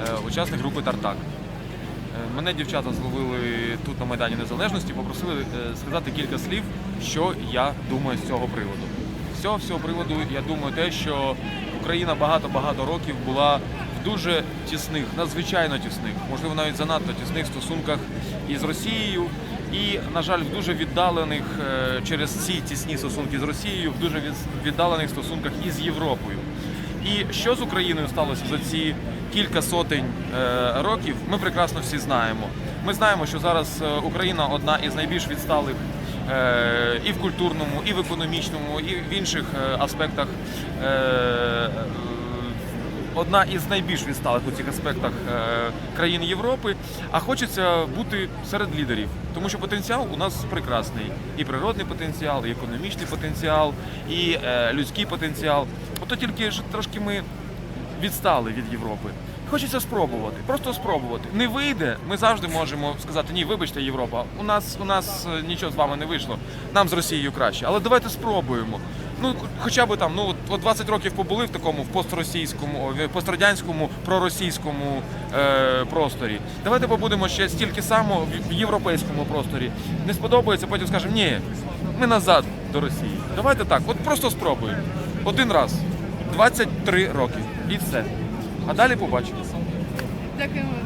е, учасник групи Тартак. Е, Мене дівчата зловили тут на Майдані Незалежності, попросили е, сказати кілька слів, що я думаю з цього приводу. З цього всього приводу я думаю те, що Україна багато-багато років була в дуже тісних, надзвичайно тісних, можливо, навіть занадто тісних стосунках із Росією. І, на жаль, в дуже віддалених через ці тісні стосунки з Росією, в дуже віддалених стосунках із Європою. І що з Україною сталося за ці кілька сотень е, років, ми прекрасно всі знаємо. Ми знаємо, що зараз е, Україна одна із найбільш відсталих е, і в культурному, і в економічному, і в інших аспектах. Одна із найбільш відсталих у цих аспектах країн Європи, а хочеться бути серед лідерів, тому що потенціал у нас прекрасний. І природний потенціал, і економічний потенціал, і людський потенціал. Ото тільки ж трошки ми відстали від Європи. Хочеться спробувати, просто спробувати. Не вийде, ми завжди можемо сказати, ні, вибачте, Європа, у нас у нас е, нічого з вами не вийшло. Нам з Росією краще. Але давайте спробуємо. Ну, хоча б там, ну от- от 20 років побули в такому в постросійському, в пострадянському, проросійському е, просторі. Давайте побудемо ще стільки само в європейському просторі. Не сподобається, потім скажемо, ні, ми назад до Росії. Давайте так, от просто спробуємо. Один раз. 23 роки. І все. А далі побачимо. Дякуємо.